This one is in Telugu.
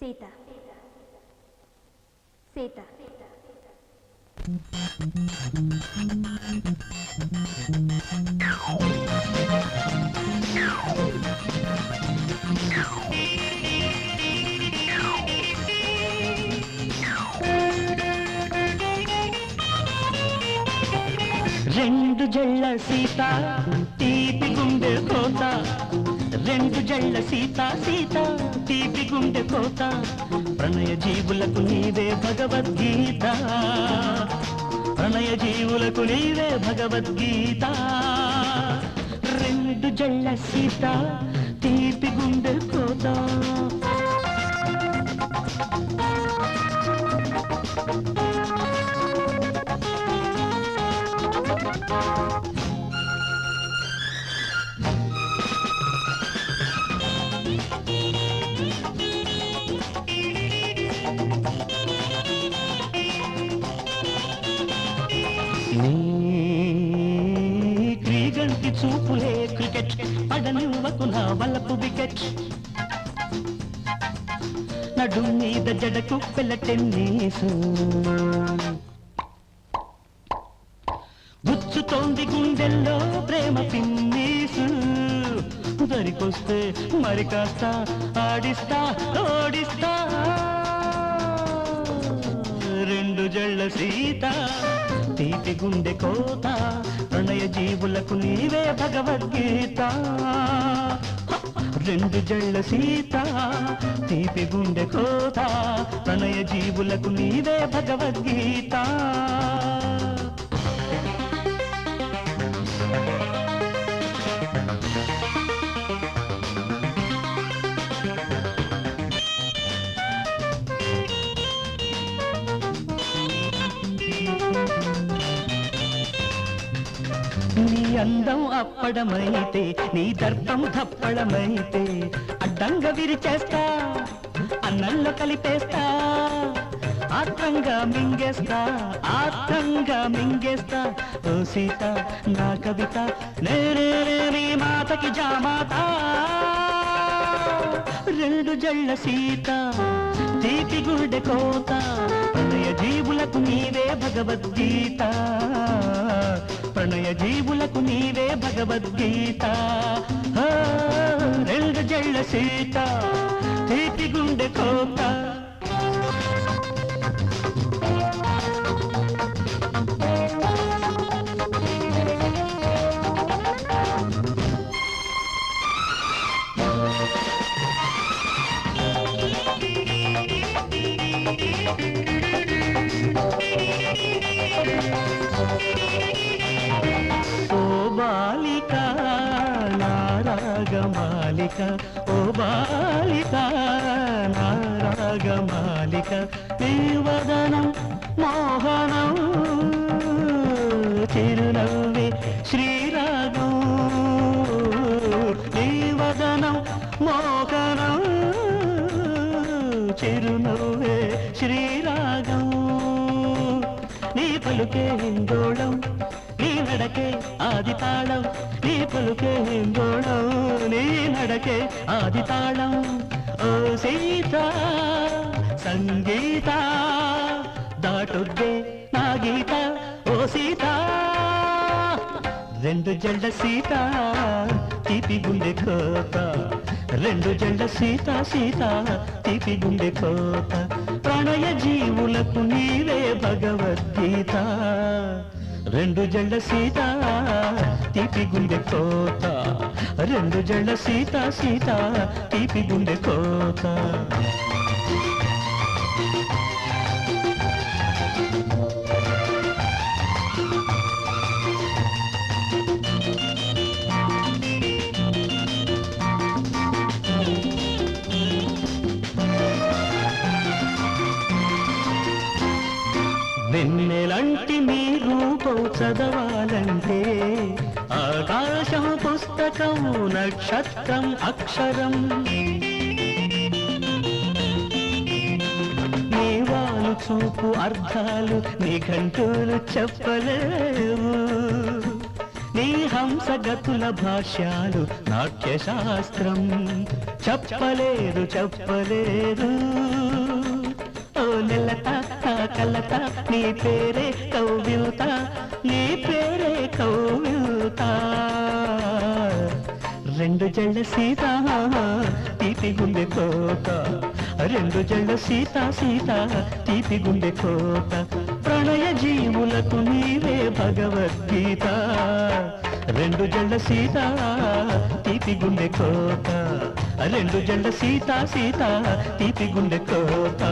సీత సీత రెండు జళ్ళ సీత తీపి గుండె కోత రెండు జళ్ళ సీత సీత తీపి గుండె కోత. ప్రణయ జీవులకు నీవే భగవద్గీత. ప్రణయ జీవులకు నీవే భగవద్గీత. రెండు జళ్ళ సీత తీపి గుండె కోత. నీ పడనివ్వకు నా వల్లపు వికెట్. నడు మీద జడకు పిల్ల టెన్నిసు. గుచ్చుతోంది గుండెల్లో ప్రేమ పిన్నీసు. దరికొస్తే మరి కాస్త ఆడిస్తా ఓడిస్తా. రెండు జళ్ళ సీత తీపి గుండె కోత. ప్రణయ జీవులకు నీవే భగవద్గీత. రెండు జళ్ళ సీత తీపి గుండె కోత ప్రణయ జీవులకు నీవే భగవద్గీత. నీ అందం అప్పడమైతే నీ దర్పం దప్పడమైతే అడ్డంగా విరిచేస్తా అన్నంలో కలిపేస్తా ఆత్రంగా మింగేస్తా ఆత్రంగా మింగేస్తా ఓ సీత నా కవిత నేనే నీ మాతకి జామాత రెండు జళ్ళ సీత తీపి గుండె కోత ప్రణయ జీవులకు నీవే భగవద్గీత. ప్రణయ జీవులకు నీవే భగవద్గీత రెండు జళ్ళ సీత తీపి గుండె కోత Thank you. బాలిక నారాగమాలిక ఓ బాలిక నారాగమాలిక వదనం మోహనం చిరునవ్వి శ్రీరాగం. వదనం మోహనం చిరునవ్వే శ్రీరాగం. నీ పలుకే హిందోళం నడకే ఆది తాళం నీ పలుకే గోళం నీ నడకే ఆది తాళం. ఓ సీత సంగీత దాటుద్దే నా గీత. ఓ సీత రెండు జెండ సీత తీపి గుండె కోత. రెండు జెండ సీత సీత తీపి గుండె కోత. ప్రణయ జీవులకు నీవే భగవద్గీత. రెండు జెండ సీత తీపి గుండె కోత రెండు జెండ సీత సీత తీపి గుండె కోత వెన్నెలంటి మీ చదవాలంటే ఆకాశం పుస్తకం నక్షత్రం అక్షరం. నీవాలు చూపు అర్థాలు నీ గంటూలు చెప్పలేవు. నీ హంసగతుల భాష్యాలు నాట్య శాస్త్రం చెప్పలేదు చెప్పలేదు. కలత నీ పేరే కౌవిల్త నీ పేరే కౌవిల్త. రెండు జళ్ళ సీత తీపి గుండె కోత. రెండు జళ్ళ సీత సీత తీపి గుండె కోత. ప్రణయ జీవులకు నీవే భగవద్గీత. రెండు జళ్ళ సీత తీపి గుండె కోత. రెండు జళ్ళ సీత సీత తీపి గుండె కోత.